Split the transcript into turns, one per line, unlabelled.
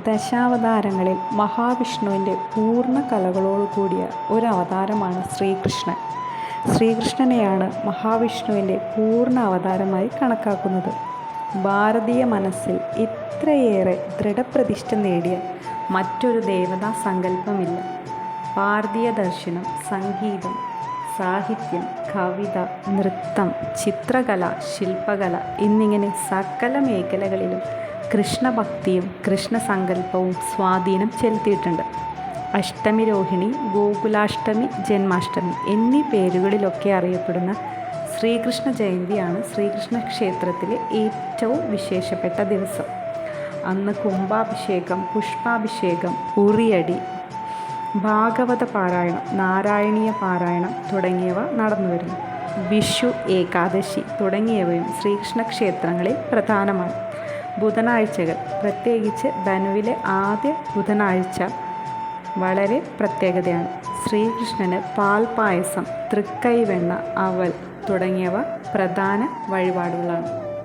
ദശാവതാരങ്ങളിൽ മഹാവിഷ്ണുവിന്റെ പൂർണ കലകളോടുകൂടിയ ഒരു അവതാരമാണ് ശ്രീകൃഷ്ണൻ. ശ്രീകൃഷ്ണനെയാണ് മഹാവിഷ്ണുവിന്റെ പൂർണ അവതാരമായി കണക്കാക്കുന്നത്. ഭാരതീയ മനസ്സിൽ ഇത്രയേറെ ദൃഢപ്രതിഷ്ഠ നേടിയ മറ്റൊരു ദേവതാ സങ്കല്പമില്ല. ഭാരതീയ ദർശനം സംഗീതം സാഹിത്യം കവിത നൃത്തം ചിത്രകല ശില്പകല എന്നിങ്ങനെ സകല മേഖലകളിലും കൃഷ്ണഭക്തിയും കൃഷ്ണസങ്കല്പവും സ്വാധീനം ചെലുത്തിയിട്ടുണ്ട്. അഷ്ടമി രോഹിണി ഗോകുലാഷ്ടമി ജന്മാഷ്ടമി എന്നീ പേരുകളിലൊക്കെ അറിയപ്പെടുന്ന ശ്രീകൃഷ്ണ ജയന്തിയാണ് ശ്രീകൃഷ്ണ ക്ഷേത്രത്തിലെ ഏറ്റവും വിശേഷപ്പെട്ട ദിവസം. അന്ന് കുംഭാഭിഷേകം പുഷ്പാഭിഷേകം ഉറിയടി ഭാഗവത പാരായണം നാരായണീയ പാരായണം തുടങ്ങിയവ നടന്നു വരുന്നു. വിഷു ഏകാദശി തുടങ്ങിയവയും ശ്രീകൃഷ്ണ ക്ഷേത്രങ്ങളിൽ പ്രധാനമാണ്. ബുധനാഴ്ചകൾ. പ്രത്യേകിച്ച് ധനുവിലെ ആദ്യ ബുധനാഴ്ച വളരെ പ്രത്യേകതയാണ്. ശ്രീകൃഷ്ണന് പാൽപായസം തൃക്കൈവെണ്ണ അവൽ തുടങ്ങിയവ പ്രധാന വഴിപാടുകളാണ്.